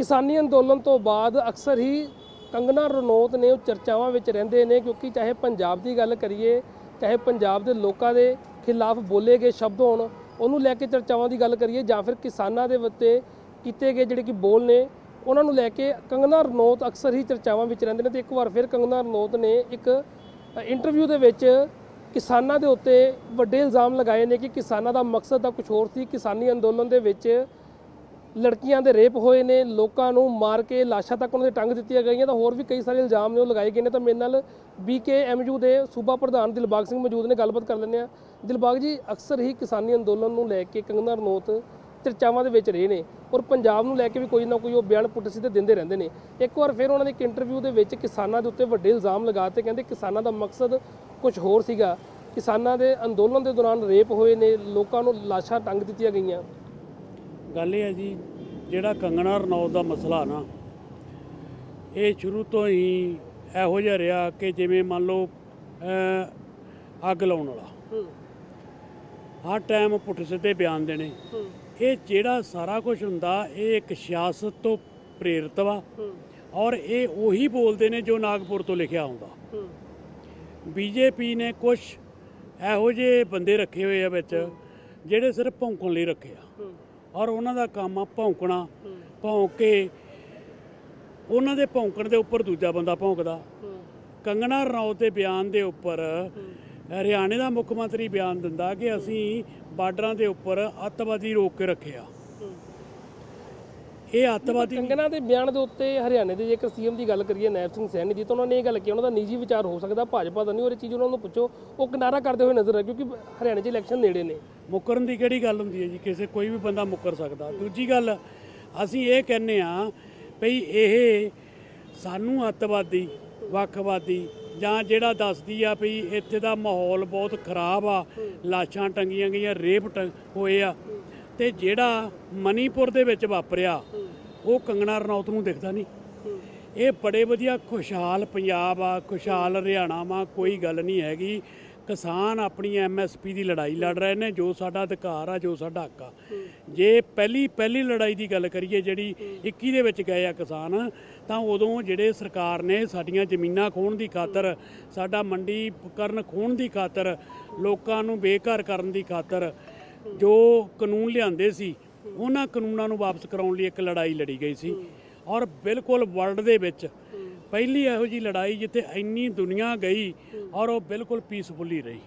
ਕਿਸਾਨੀ ਅੰਦੋਲਨ ਤੋਂ ਬਾਅਦ ਅਕਸਰ ਹੀ ਕੰਗਨਾ ਰਣੌਤ ਨੇ ਉਹ ਚਰਚਾਵਾਂ ਵਿੱਚ ਰਹਿੰਦੇ ਨੇ ਕਿਉਂਕਿ ਚਾਹੇ ਪੰਜਾਬ ਦੀ ਗੱਲ ਕਰੀਏ, ਚਾਹੇ ਪੰਜਾਬ ਦੇ ਲੋਕਾਂ ਦੇ ਖਿਲਾਫ ਬੋਲੇ ਗਏ ਸ਼ਬਦ ਹੋਣ, ਉਹਨੂੰ ਲੈ ਕੇ ਚਰਚਾਵਾਂ ਦੀ ਗੱਲ ਕਰੀਏ ਜਾਂ ਫਿਰ ਕਿਸਾਨਾਂ ਦੇ ਉੱਤੇ ਕੀਤੇ ਗਏ ਜਿਹੜੇ ਕਿ ਬੋਲ ਨੇ, ਉਹਨਾਂ ਨੂੰ ਲੈ ਕੇ ਕੰਗਨਾ ਰਣੌਤ ਅਕਸਰ ਹੀ ਚਰਚਾਵਾਂ ਵਿੱਚ ਰਹਿੰਦੇ ਨੇ ਤੇ ਇੱਕ ਵਾਰ ਫਿਰ ਕੰਗਨਾ ਰਣੌਤ ਨੇ ਇੱਕ ਇੰਟਰਵਿਊ ਦੇ ਵਿੱਚ ਕਿਸਾਨਾਂ ਦੇ ਉੱਤੇ ਵੱਡੇ ਇਲਜ਼ਾਮ ਲਗਾਏ ਨੇ ਕਿ ਕਿਸਾਨਾਂ ਦਾ ਮਕਸਦ ਤਾਂ ਕੁਝ ਹੋਰ ਸੀ, ਕਿਸਾਨੀ ਅੰਦੋਲਨ ਦੇ ਵਿੱਚ ਲੜਕੀਆਂ ਦੇ ਰੇਪ ਹੋਏ ਨੇ, ਲੋਕਾਂ ਨੂੰ ਮਾਰ ਕੇ ਲਾਸ਼ਾਂ ਤੱਕ ਉਹਨਾਂ ਦੇ ਟੰਗ ਦਿੱਤੀਆਂ ਗਈਆਂ ਤਾਂ ਹੋਰ ਵੀ ਕਈ ਸਾਰੇ ਇਲਜ਼ਾਮ ਨੇ ਉਹ ਲਗਾਏ ਗਏ ਨੇ ਤਾਂ ਮੇਰੇ ਨਾਲ ਬੀਕੇਐਮਯੂ ਦੇ ਸੂਬਾ ਪ੍ਰਧਾਨ ਦਿਲਬਾਗ ਸਿੰਘ ਮੌਜੂਦ ਨੇ, ਗੱਲਬਾਤ ਕਰ ਲੈਂਦੇ ਆ ਦਿਲਬਾਗ ਜੀ, ਅਕਸਰ ਹੀ ਕਿਸਾਨੀ ਅੰਦੋਲਨ ਨੂੰ ਲੈ ਕੇ ਕੰਗਨਾ ਰਣੌਤ ਚਰਚਾਵਾਂ ਦੇ ਵਿੱਚ ਰਹੇ ਨੇ ਔਰ ਪੰਜਾਬ ਨੂੰ ਲੈ ਕੇ ਵੀ ਕੋਈ ਨਾ ਕੋਈ ਉਹ ਬਿਆਨ ਪੁੱਟ ਸਿੱਧੇ ਦਿੰਦੇ ਰਹਿੰਦੇ ਨੇ। ਇੱਕ ਵਾਰ ਫਿਰ ਉਹਨਾਂ ਦੇ ਇੱਕ ਇੰਟਰਵਿਊ ਦੇ ਵਿੱਚ ਕਿਸਾਨਾਂ ਦੇ ਉੱਤੇ ਵੱਡੇ ਇਲਜ਼ਾਮ ਲਗਾਤੇ ਕਹਿੰਦੇ ਕਿਸਾਨਾਂ ਦਾ ਮਕਸਦ ਕੁਝ ਹੋਰ ਸੀਗਾ। ਕਿਸਾਨਾਂ ਦੇ ਅੰਦੋਲਨ ਦੇ ਦੌਰਾਨ ਰੇਪ ਹੋਏ ਨੇ, ਲੋਕਾਂ ਨੂੰ ਲਾਸ਼ਾਂ ਟੰਗ ਦਿੱਤੀਆਂ ਗਈਆਂ। ਗੱਲ ਇਹ ਹੈ ਜੀ ਜਿਹੜਾ ਕੰਗਣਾ ਰਣੌਤ ਦਾ ਮਸਲਾ ਨਾ ਇਹ ਸ਼ੁਰੂ ਤੋਂ ਹੀ ਇਹੋ ਜਿਹਾ ਰਿਹਾ ਕਿ ਜਿਵੇਂ ਮੰਨ ਲਓ ਅੱਗ ਲਾਉਣ ਵਾਲਾ। ਹਰ ਟਾਈਮ ਪੁੱਠ ਸਿੱਧੇ ਬਿਆਨ ਦੇਣੇ। ਇਹ ਜਿਹੜਾ ਸਾਰਾ ਕੁਝ ਹੁੰਦਾ ਇਹ ਇੱਕ ਸਿਆਸਤ ਤੋਂ ਪ੍ਰੇਰਿਤ ਵਾ। ਔਰ ਇਹ ਉਹੀ ਬੋਲਦੇ ਨੇ ਜੋ ਨਾਗਪੁਰ ਤੋਂ ਲਿਖਿਆ ਆਉਂਦਾ ਬੀਜੇਪੀ ਨੇ ਕੁਝ ਇਹੋ ਜਿਹੇ ਬੰਦੇ ਰੱਖੇ ਹੋਏ ਆ ਵਿੱਚ ਜਿਹੜੇ ਸਿਰਫ ਭੌਂਕਣ ਲਈ ਰੱਖੇ ਆ। ਔਰ ਉਹਨਾਂ ਦਾ ਕੰਮ ਆ ਭੌਂਕਣਾ ਭੌਂਕ ਕੇ ਉਹਨਾਂ ਦੇ ਭੌਂਕਣ ਦੇ ਉੱਪਰ ਦੂਜਾ ਬੰਦਾ ਭੌਂਕਦਾ। ਕੰਗਣਾ ਰਣੌਤ ਦੇ ਬਿਆਨ ਦੇ ਉੱਪਰ ਹਰਿਆਣੇ ਦਾ ਮੁੱਖ ਮੰਤਰੀ ਬਿਆਨ ਦਿੰਦਾ ਕਿ ਅਸੀਂ ਬਾਰਡਰਾਂ ਦੇ ਉੱਪਰ ਅੱਤਵਾਦੀ ਰੋਕ ਕੇ ਰੱਖਿਆ। ਇਹ ਅੱਤਵਾਦੀ ਕੰਗਨਾ ਦੇ ਬਿਆਨ ਦੇ ਉੱਤੇ ਹਰਿਆਣੇ ਦੇ ਜੇਕਰ ਸੀਐਮ ਦੀ ਗੱਲ ਕਰੀਏ ਨੈਬ ਸਿੰਘ ਸੈਣੀ ਜੀ ਤਾਂ ਉਹਨਾਂ ਨੇ ਇਹ ਗੱਲ ਕੀਤੀ ਉਹਨਾਂ ਦਾ ਨਿੱਜੀ ਵਿਚਾਰ ਹੋ ਸਕਦਾ ਭਾਜਪਾ ਦਾ ਨਹੀਂ ਔਰ ਇਹ ਚੀਜ਼ ਉਹਨਾਂ ਨੂੰ ਪੁੱਛੋ ਉਹ ਕਿਨਾਰਾ ਕਰਦੇ ਹੋਏ ਨਜ਼ਰ ਆ ਕਿਉਂਕਿ ਹਰਿਆਣੇ 'ਚ ਇਲੈਕਸ਼ਨ ਨੇੜੇ ਨੇ। ਮੁੱਕਰਨ ਦੀ ਕਿਹੜੀ ਗੱਲ ਹੁੰਦੀ ਹੈ ਜੀ? ਕਿਸੇ ਕੋਈ ਵੀ ਬੰਦਾ ਮੁੱਕਰ ਸਕਦਾ। ਦੂਜੀ ਗੱਲ ਅਸੀਂ ਇਹ ਕਹਿੰਨੇ ਆ ਭਈ ਇਹ ਸਾਨੂੰ ਅੱਤਵਾਦੀ ਵੱਖਵਾਦੀ ਜਾਂ ਜਿਹੜਾ ਦੱਸਦੀ ਆ ਵੀ ਇੱਥੇ ਦਾ ਮਾਹੌਲ ਬਹੁਤ ਖਰਾਬ ਆ ਲਾਸ਼ਾਂ ਟੰਗੀਆਂ ਗਈਆਂ ਰੇਪ ਹੋਏ ਆ ਤੇ ਜਿਹੜਾ ਮਨੀਪੁਰ ਦੇ ਵਿੱਚ ਵਾਪਰਿਆ, ਉਹ ਕੰਗਣਾ ਰਣੌਤ ਨੂੰ ਦਿਖਦਾ ਨਹੀਂ। ਇਹ ਬੜੇ ਵਧੀਆ ਖੁਸ਼ਹਾਲ ਪੰਜਾਬ ਆ, ਖੁਸ਼ਹਾਲ ਹਰਿਆਣਾ ਵਾ, ਕੋਈ ਗੱਲ ਨਹੀਂ ਹੈਗੀ। ਕਿਸਾਨ ਆਪਣੀ ਐਮਐਸਪੀ ਦੀ ਲੜਾਈ ਲੜ ਰਹੇ ਨੇ, ਜੋ ਸਾਡਾ ਅਧਿਕਾਰ ਆ, ਜੋ ਸਾਡਾ ਹੱਕ ਆ। ਜੇ ਪਹਿਲੀ ਪਹਿਲੀ ਲੜਾਈ ਦੀ ਗੱਲ ਕਰੀਏ, ਜਿਹੜੀ 21 ਦੇ ਵਿੱਚ ਗਏ ਆ ਕਿਸਾਨ, ਤਾਂ ਉਦੋਂ ਜਿਹੜੇ ਸਰਕਾਰ ਨੇ ਸਾਡੀਆਂ ਜ਼ਮੀਨਾਂ ਖੋਣ ਦੀ ਖਾਤਰ, ਸਾਡਾ ਮੰਡੀ ਕਰਨ ਖੋਣ ਦੀ ਖਾਤਰ, ਲੋਕਾਂ ਨੂੰ ਬੇਘਰ ਕਰਨ ਦੀ ਖਾਤਰ ਜੋ ਕਾਨੂੰਨ ਲਿਆਂਦੇ ਸੀ, ਉਹਨਾਂ ਕਾਨੂੰਨਾਂ ਨੂੰ ਵਾਪਸ ਕਰਾਉਣ ਲਈ ਇੱਕ ਲੜਾਈ ਲੜੀ ਗਈ ਸੀ। ਔਰ ਬਿਲਕੁਲ ਵਰਲਡ ਦੇ ਵਿੱਚ ਪਹਿਲੀ ਇਹੋ ਜੀ ਲੜਾਈ ਜਿੱਥੇ ਇੰਨੀ ਦੁਨੀਆ ਗਈ ਔਰ ਉਹ ਬਿਲਕੁਲ ਪੀਸਫੁਲੀ ਰਹੀ।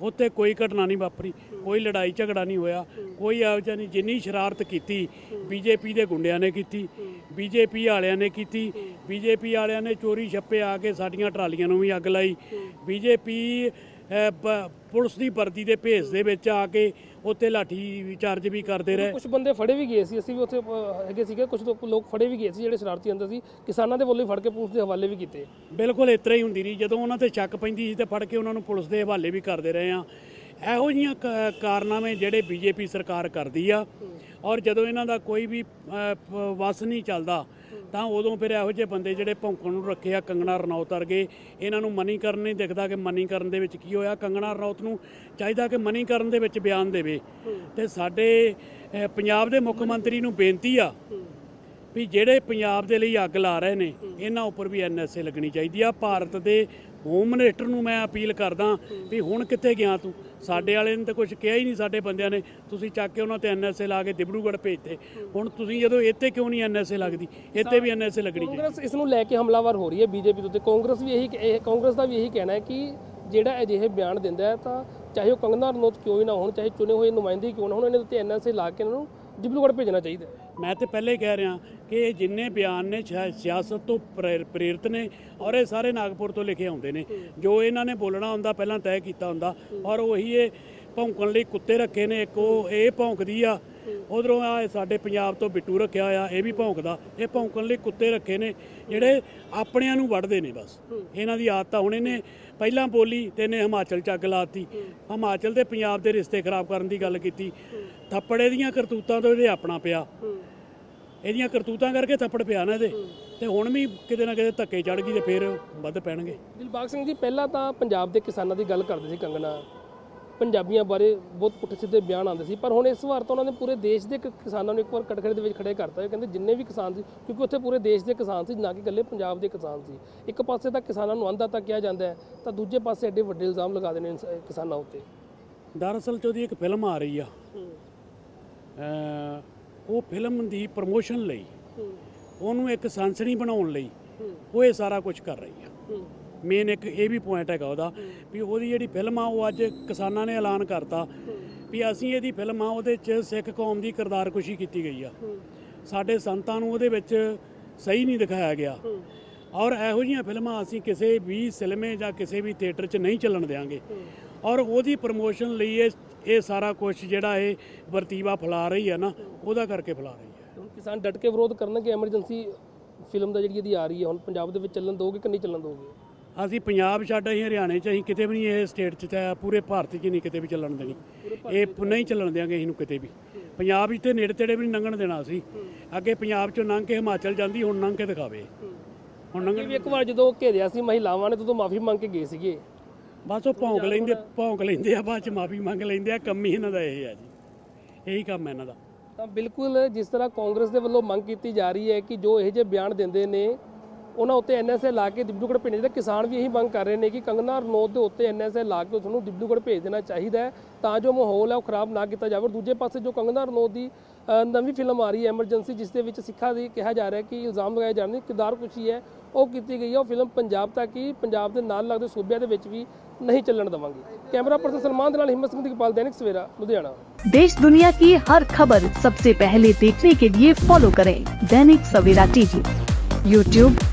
ਉੱਥੇ ਕੋਈ ਘਟਨਾ ਨਹੀਂ ਵਾਪਰੀ, ਕੋਈ ਲੜਾਈ ਝਗੜਾ ਨਹੀਂ ਹੋਇਆ, ਕੋਈ ਇਹੋ ਜਿਹਾ ਨਹੀਂ, ਜਿੰਨੀ ਸ਼ਰਾਰਤ ਕੀਤੀ, ਬੀਜੇਪੀ ਦੇ ਗੁੰਡਿਆਂ ਨੇ ਕੀਤੀ, ਬੀਜੇਪੀ ਵਾਲਿਆਂ ਨੇ ਕੀਤੀ, ਬੀਜੇਪੀ ਵਾਲਿਆਂ ਨੇ ਚੋਰੀ ਛੱਪੇ ਆ ਕੇ ਸਾਡੀਆਂ ਟਰਾਲੀਆਂ ਨੂੰ ਵੀ ਅੱਗ ਲਾਈ, ਬੀਜੇਪੀ ਪੁਲਿਸ ਦੀ ਵਰਦੀ ਦੇ ਭੇਸ ਦੇ ਵਿੱਚ ਆ ਕੇ ਉੱਥੇ ਲਾਠੀ ਚਾਰਜ ਵੀ ਕਰਦੇ ਰਹੇ। ਕੁਝ ਬੰਦੇ ਫੜੇ ਵੀ ਗਏ ਸੀ ਅਸੀਂ ਵੀ ਉੱਥੇ ਹੈਗੇ ਸੀਗੇ। ਕੁਝ ਲੋਕ ਫੜੇ ਵੀ ਗਏ ਸੀ ਜਿਹੜੇ ਸ਼ਰਾਰਤੀ ਅੰਦਰ ਸੀ। ਕਿਸਾਨਾਂ ਦੇ ਵੱਲੋਂ ਫੜ ਕੇ ਪੁਲਿਸ ਦੇ ਹਵਾਲੇ ਵੀ ਕੀਤੇ। ਬਿਲਕੁਲ ਇਸ ਤਰ੍ਹਾਂ ਹੀ ਹੁੰਦੀ ਰਹੀ। ਜਦੋਂ ਉਹਨਾਂ ਤੇ ਸ਼ੱਕ ਪੈਂਦੀ ਸੀ ਤੇ ਫੜ ਕੇ ਉਹਨਾਂ ਨੂੰ ਪੁਲਿਸ ਦੇ ਹਵਾਲੇ ਵੀ ਕਰਦੇ ਰਹੇ ਆ ਇਹੋ ਜਿਹੀਆਂ ਕ- ਕਾਰਨਾਮੇ ਜਿਹੜੇ ਬੀਜੇਪੀ ਸਰਕਾਰ ਕਰਦੀ ਆ ਔਰ ਜਦੋਂ ਇਹਨਾਂ ਦਾ ਕੋਈ ਵੀ ਵਸ ਨਹੀਂ ਚੱਲਦਾ ਤਾਂ ਉਦੋਂ ਫਿਰ ਇਹੋ ਜਿਹੇ ਬੰਦੇ ਜਿਹੜੇ ਭੌਂਕਣ ਨੂੰ ਰੱਖੇ ਆ, ਕੰਗਣਾ ਰਣੌਤ ਵਰਗੇ, ਇਹਨਾਂ ਨੂੰ ਮਨੀ ਕਰਨ ਨਹੀਂ ਦਿਖਦਾ ਕਿ ਮਨੀ ਕਰਨ ਦੇ ਵਿੱਚ ਕੀ ਹੋਇਆ। ਕੰਗਣਾ ਰਣੌਤ ਨੂੰ ਚਾਹੀਦਾ ਕਿ ਮਨੀ ਕਰਨ ਦੇ ਵਿੱਚ ਬਿਆਨ ਦੇਵੇ। ਤੇ ਸਾਡੇ ਪੰਜਾਬ ਦੇ ਮੁੱਖ ਮੰਤਰੀ ਨੂੰ ਬੇਨਤੀ ਆ ਵੀ ਜਿਹੜੇ ਪੰਜਾਬ ਦੇ ਲਈ ਅੱਗ ਲਾ ਰਹੇ ਨੇ, ਇਹਨਾਂ ਉੱਪਰ ਵੀ ਐਨਐਸਏ ਲੱਗਣੀ ਚਾਹੀਦੀ ਆ। ਭਾਰਤ ਦੇ ਹੋਮ ਮਿਨਿਸਟਰ ਨੂੰ ਮੈਂ ਅਪੀਲ ਕਰਦਾ ਵੀ ਹੁਣ ਕਿੱਥੇ ਗਿਆ ਤੂੰ? ਸਾਡੇ ਵਾਲੇ ਨੇ ਤਾਂ ਕੁਝ ਕਿਹਾ ਹੀ ਨਹੀਂ ਸਾਡੇ ਬੰਦਿਆਂ ਨੇ। ਤੁਸੀਂ ਚੱਕ ਕੇ ਉਹਨਾਂ ਤੇ ਐਨਐਸਏ ਲਾ ਕੇ ਦਿਬੜੂਗੜ ਭੇਜਤੇ। ਹੁਣ ਤੁਸੀਂ ਜਦੋਂ ਇੱਥੇ ਕਿਉਂ ਨਹੀਂ ਐਨਐਸਏ ਲੱਗਦੀ? ਇੱਥੇ ਵੀ ਐਨਐਸਏ ਲੱਗਣੀ ਚਾਹੀਦੀ। ਕਾਂਗਰਸ ਇਸ ਨੂੰ ਲੈ ਕੇ ਹਮਲਾਵਰ ਹੋ ਰਹੀ ਹੈ ਬੀਜੇਪੀ ਦੇ ਉੱਤੇ। ਕਾਂਗਰਸ ਵੀ ਇਹੀ ਇਹ ਕਾਂਗਰਸ ਦਾ ਵੀ ਇਹੀ ਕਹਿਣਾ ਹੈ ਕਿ ਜਿਹੜਾ ਅਜਿਹੇ ਬਿਆਨ ਦਿੰਦਾ ਹੈ ਤਾਂ ਚਾਹੇ ਉਹ ਕੰਗਨਾ ਰਣੌਤ ਕਿਉਂ ਹੀ ਨਾ ਹੋਣ, ਚਾਹੇ ਚੁਣੇ ਹੋਏ ਨੁਮਾਇੰਦੇ ਕਿਉਂ ਨਾ ਹੋਣ, ਇਹਨਾਂ ਦੇ ਉੱਤੇ ਐਨਐਸਏ ਲਾ ਕੇ ਇਹਨਾਂ ਨੂੰ ਡਿਬਲੂਗੜ੍ਹ ਭੇਜਣਾ ਚਾਹੀਦਾ ਹੈ। ਮੈਂ ਤੇ ਪਹਿਲੇ ਹੀ ਕਹਿ ਰਿਹਾ ਕਿ ਇਹ ਜਿੰਨੇ ਬਿਆਨ ਨੇ ਸਿਆ- ਸਿਆਸਤ ਤੋਂ ਪ੍ਰੇਰ- ਪ੍ਰੇਰਿਤ ਨੇ ਔਰ ਇਹ ਸਾਰੇ ਨਾਗਪੁਰ ਤੋਂ ਲਿਖੇ ਆਉਂਦੇ ਨੇ। ਜੋ ਇਹਨਾਂ ਨੇ ਬੋਲਣਾ ਹੁੰਦਾ, ਪਹਿਲਾਂ ਤੈਅ ਕੀਤਾ ਹੁੰਦਾ ਔਰ ਉਹੀ ਇਹ ਭੌਂਕਣ ਲਈ ਕੁੱਤੇ ਰੱਖੇ ਨੇ। ਇੱਕ ਉਹ ਇਹ ਭੌਂਕਦੀ ਆ ਉਧਰੋਂ ਆ ਸਾਡੇ ਪੰਜਾਬ ਤੋਂ ਬਿੱਟੂ ਰੱਖਿਆ ਹੋਇਆ ਇਹ ਵੀ ਭੌਂਕਦਾ। ਇਹ ਭੌਂਕਣ ਲਈ ਕੁੱਤੇ ਰੱਖੇ ਨੇ ਜਿਹੜੇ ਆਪਣਿਆਂ ਨੂੰ ਵੱਢਦੇ ਨੇ ਬਸ। ਇਹਨਾਂ ਦੀ ਆਦਤ ਆ ਹੁਣ ਇਹਨੇ ਪਹਿਲਾਂ ਬੋਲੀ ਤੇ ਇਹਨੇ ਹਿਮਾਚਲ ਚ ਅੱਗ ਲਾਤੀ ਹਿਮਾਚਲ ਤੇ ਪੰਜਾਬ ਦੇ ਰਿਸ਼ਤੇ ਖਰਾਬ ਕਰਨ ਦੀ ਗੱਲ ਕੀਤੀ। ਥੱਪੜੇ ਦੀਆਂ ਕਰਤੂਤਾਂ ਤੋਂ ਇਹਦੇ ਆਪਣਾ ਪਿਆ। ਇਹਦੀਆਂ ਕਰਤੂਤਾਂ ਕਰਕੇ ਥੱਪੜ ਪਿਆ ਨਾ ਇਹਦੇ। ਤੇ ਹੁਣ ਵੀ ਕਿਤੇ ਨਾ ਕਿਤੇ ਧੱਕੇ ਚੜ ਗਈ ਤੇ ਫਿਰ ਵੱਧ ਪੈਣਗੇ। ਦਿਲਬਾਗ ਸਿੰਘ ਜੀ ਪਹਿਲਾਂ ਤਾਂ ਪੰਜਾਬ ਦੇ ਕਿਸਾਨਾਂ ਦੀ ਗੱਲ ਕਰਦੇ ਸੀ ਕੰਗਨਾ ਪੰਜਾਬੀਆਂ ਬਾਰੇ ਬਹੁਤ ਪੁੱਠੇ ਸਿੱਧੇ ਬਿਆਨ ਆਉਂਦੇ ਸੀ। ਪਰ ਹੁਣ ਇਸ ਵਾਰ ਤਾਂ ਉਹਨਾਂ ਨੇ ਪੂਰੇ ਦੇਸ਼ ਦੇ ਕਿਸਾਨਾਂ ਨੂੰ ਇੱਕ ਵਾਰ ਕਟਖੜੇ ਦੇ ਵਿੱਚ ਖੜੇ ਕਰਤਾ ਹੈ ਕਹਿੰਦੇ ਜਿੰਨੇ ਵੀ ਕਿਸਾਨ ਸੀ ਕਿਉਂਕਿ ਉੱਥੇ ਪੂਰੇ ਦੇਸ਼ ਦੇ ਕਿਸਾਨ ਸੀ ਨਾ ਕਿ ਇਕੱਲੇ ਪੰਜਾਬ ਦੇ ਕਿਸਾਨ ਸੀ। ਇੱਕ ਪਾਸੇ ਤਾਂ ਕਿਸਾਨਾਂ ਨੂੰ ਅੰਦਾ ਤਾਂ ਕਿਹਾ ਜਾਂਦਾ ਹੈ ਤਾਂ ਦੂਜੇ ਪਾਸੇ ਐਡੇ ਵੱਡੇ ਇਲਜ਼ਾਮ ਲਗਾ ਦੇਣੇ ਕਿਸਾਨਾਂ ਉੱਤੇ। ਦਰਅਸਲ ਚ ਉਹਦੀ ਇੱਕ ਫਿਲਮ ਆ ਰਹੀ ਆ। ਉਹ ਫਿਲਮ ਦੀ ਪ੍ਰਮੋਸ਼ਨ ਲਈ ਉਹਨੂੰ ਇੱਕ ਸਨਸਨੀ ਬਣਾਉਣ ਲਈ ਉਹ ਇਹ ਸਾਰਾ ਕੁਝ ਕਰ ਰਹੀ ਆ। ਮੇਨ ਇੱਕ ਇਹ ਵੀ ਪੁਆਇੰਟ ਹੈਗਾ ਉਹਦਾ ਵੀ ਉਹਦੀ ਜਿਹੜੀ ਫਿਲਮ ਆ ਉਹ ਅੱਜ ਕਿਸਾਨਾਂ ਨੇ ਐਲਾਨ ਕਰਤਾ ਵੀ ਅਸੀਂ ਇਹਦੀ ਫਿਲਮ ਆ ਉਹਦੇ 'ਚ ਸਿੱਖ ਕੌਮ ਦੀ ਕਿਰਦਾਰਕੁਸ਼ੀ ਕੀਤੀ ਗਈ ਆ। ਸਾਡੇ ਸੰਤਾਂ ਨੂੰ ਉਹਦੇ ਵਿੱਚ ਸਹੀ ਨਹੀਂ ਦਿਖਾਇਆ ਗਿਆ। ਔਰ ਇਹੋ ਜਿਹੀਆਂ ਫਿਲਮਾਂ ਅਸੀਂ ਕਿਸੇ ਵੀ ਸਿਨੇਮੇ ਜਾਂ ਕਿਸੇ ਵੀ ਥੀਏਟਰ 'ਚ ਨਹੀਂ ਚੱਲਣ ਦੇਵਾਂਗੇ ਔਰ ਉਹਦੀ ਪ੍ਰਮੋਸ਼ਨ ਲਈ ਇਹ ਇਹ ਸਾਰਾ ਕੁਝ ਜਿਹੜਾ ਇਹ ਵਰਤੀਵਾ ਫੈਲਾ ਰਹੀ ਹੈ ਨਾ, ਉਹਦਾ ਕਰਕੇ ਫੈਲਾ ਰਹੀ ਹੈ ਹੁਣ ਕਿਸਾਨ ਡਟ ਕੇ ਵਿਰੋਧ ਕਰਨਗੇ ਐਮਰਜੈਂਸੀ ਫਿਲਮ ਦਾ ਜਿਹੜੀ ਇਹਦੀ ਆ ਰਹੀ ਹੈ ਹੁਣ ਪੰਜਾਬ ਦੇ ਵਿੱਚ ਚੱਲਣ ਦੋਗੇ ਕਿ ਨਹੀਂ ਚੱਲਣ ਦੋਗੇ? ਅਸੀਂ ਪੰਜਾਬ ਛੱਡ ਅਸੀਂ ਹਰਿਆਣੇ 'ਚ ਅਸੀਂ ਕਿਤੇ ਵੀ ਨਹੀਂ ਇਹ ਸਟੇਟ 'ਚ ਚਾਹੇ ਪੂਰੇ ਭਾਰਤ 'ਚ ਨਹੀਂ ਕਿਤੇ ਵੀ ਚੱਲਣ ਦੇਣੀ। ਇਹ ਨਹੀਂ ਚੱਲਣ ਦਿਆਂਗੇ ਇਹਨੂੰ ਕਿਤੇ ਵੀ। ਪੰਜਾਬ 'ਚ ਤੇ ਨੇੜੇ ਤੇੜੇ ਵੀ ਨਹੀਂ ਲੰਘਣ ਦੇਣਾ ਅਸੀਂ। ਅੱਗੇ ਪੰਜਾਬ 'ਚੋਂ ਲੰਘ ਕੇ ਹਿਮਾਚਲ ਜਾਂਦੀ ਹੁਣ ਲੰਘ ਕੇ ਦਿਖਾਵੇ। ਹੁਣ ਲੰਘਣ ਵੀ ਇੱਕ ਵਾਰ ਜਦੋਂ ਘੇਰਿਆ ਸੀ ਮਹਿਲਾਵਾਂ ਨੇ ਉਦੋਂ ਮਾਫੀ ਮੰਗ ਕੇ ਗਏ ਸੀਗੇ। ਬਸ ਉਹ ਭੌਂਕ ਲੈਂਦੇ ਭੌਂਕ ਲੈਂਦੇ ਆ ਬਾਅਦ 'ਚ ਮਾਫੀ ਮੰਗ ਲੈਂਦੇ ਆ ਕੰਮ ਹੀ ਇਹਨਾਂ ਦਾ ਇਹ ਹੈ ਜੀ। ਇਹੀ ਕੰਮ ਹੈ ਇਹਨਾਂ ਦਾ। ਤਾਂ ਬਿਲਕੁਲ ਜਿਸ ਤਰ੍ਹਾਂ ਕਾਂਗਰਸ ਦੇ ਵੱਲੋਂ ਮੰਗ ਕੀਤੀ ਜਾ ਰਹੀ ਹੈ ਕਿ ਜੋ ਇਹ ਜਿਹੇ ਬਿਆਨ ਦਿੰਦੇ ਨੇ ਉਹਨਾਂ ਉੱਤੇ ਐਨਐਸਏ ਲਾ ਕੇ ਡਿਬਰੂਗੜ੍ਹ ਭੇਜਣੇ ਚਾਹੀਦਾ ਕਿਸਾਨ ਵੀ ਇਹੀ ਮੰਗ ਕਰ ਰਹੇ ਨੇ ਕਿ ਕੰਗਨਾ ਰਣੌਤ ਦੇ ਉੱਤੇ ਐਨਐਸਏ ਲਾ ਕੇ ਉਸ ਨੂੰ ਡਿਬਰੂਗੜ੍ਹ ਭੇਜ ਦੇਣਾ ਚਾਹੀਦਾ ਹੈ ਤਾਂ ਜੋ ਮਾਹੌਲ ਹੈ ਉਹ ਖਰਾਬ ਨਾ ਕੀਤਾ ਜਾਵੇ ਔਰ ਦੂਜੇ ਪਾਸੇ ਜੋ ਕੰਗਨਾ ਰਣੌਤ ਦੀ ਅ, ਨਵੀਂ ਫਿਲਮ ਆ ਰਹੀ ਹੈ ਐਮਰਜੈਂਸੀ ਜਿਸ ਦੇ ਵਿੱਚ ਸਿੱਖਾਂ ਦੀ ਕਿਹਾ ਜਾ ਰਿਹਾ ਹੈ ਕਿ ਇਲਜ਼ਾਮ ਲਗਾਏ ਜਾ ਰਹੇ ਨੇ ਕਿਰਦਾਰ ਕੁਸ਼ੀ ਹੈ ਉਹ ਕੀਤੀ ਗਈ ਹੈ ਉਹ ਫਿਲਮ ਪੰਜਾਬ ਤੱਕ ਹੀ ਪੰਜਾਬ ਦੇ ਨਾਲ ਲੱਗਦੇ ਸੂਬਿਆਂ ਦੇ ਵਿੱਚ ਵੀ ਨਹੀਂ ਚੱਲਣ ਦੇਵਾਂਗੇ ਕੈਮਰਾ ਪਰਸਨ ਸਲਮਾਨ ਦੇ ਨਾਲ ਹਿੰਮਤ ਸਿੰਘ ਦੀ ਕਪਾਲ ਦੈਨਿਕ ਸਵੇਰਾ ਲੁਧਿਆਣਾ देश दुनिया की हर खबर सबसे पहले देखने के लिए फॉलो करें दैनिक सवेरा टीवी यूट्यूब